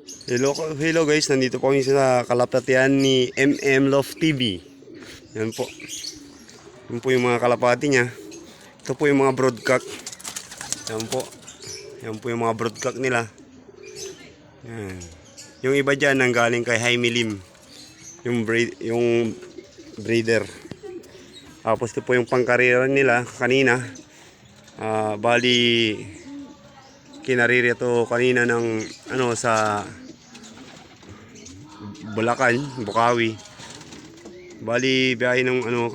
Hello, hello guys, nandito po kami sa kalapatian ni MM Love TV. Yan po. Yan po yung mga kalapati niya. Ito po yung mga broadcock. Yan po. Yan po yung mga broadcock nila. Yan. Yung iba dyan nanggaling kay Jaime Lim. Yung, breed, yung breeder. Tapos ito po yung pangkarera nila kanina. Ah, bali kinariri ito kanina ng ano sa Bulacan, Bukawi. Bali biyahe ng ano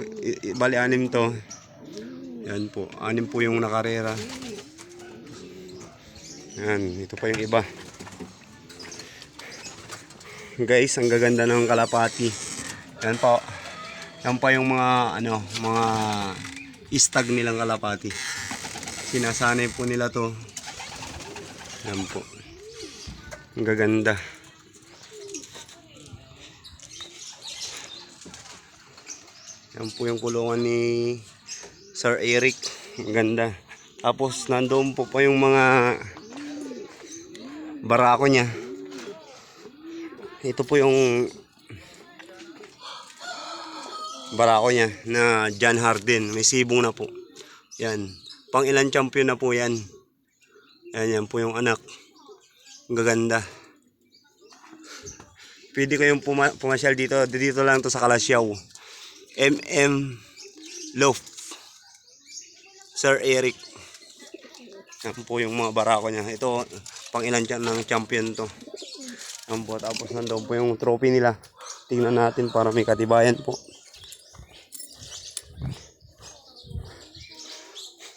bali anim to. Yan po, anim po yung nakarera. Yan, ito pa yung iba. Guys, ang gaganda ng kalapati. Yan po. Yan pa yung mga ano, mga istag nilang kalapati. Sinasanay po nila to. Yan po. Ang gaganda. Yan po yung kulungan ni Sir Eric. Ang ganda. Tapos nandoon po pa yung mga barako niya. Ito po yung barako niya na John Harden. May sibong na po. Yan. Pang ilan champion na po yan. Yan, yan po yung anak. Gaganda. Pwede kayong puma- pumasyal dito. Dito lang to sa Kalasyaw. MM Loaf. Sir Eric. Yan po yung mga barako niya. Ito, pang ilan ng champion to. Yan po. Tapos nandoon po yung trophy nila. Tingnan natin para may katibayan po.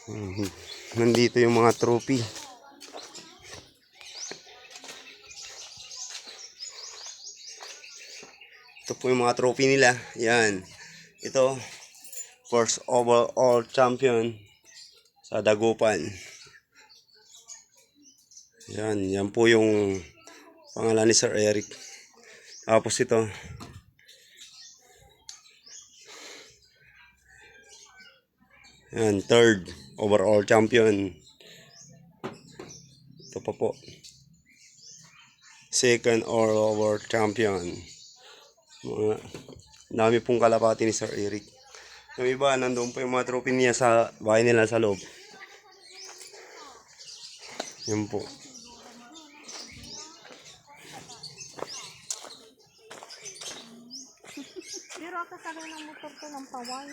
Mhm. Nandito yung mga trophy. Ito po yung mga trophy nila. Yan. Ito, first overall champion sa Dagupan. Yan, yan po yung pangalan ni Sir Eric. Tapos ito, yan, third overall champion. Ito pa po. Second overall champion. Mga dami pong kalapati ni Sir Eric. Yung iba, nandun po yung mga trophy niya sa bahay nila sa loob. Yun po. Pero ako sa ng motor ko ng paway.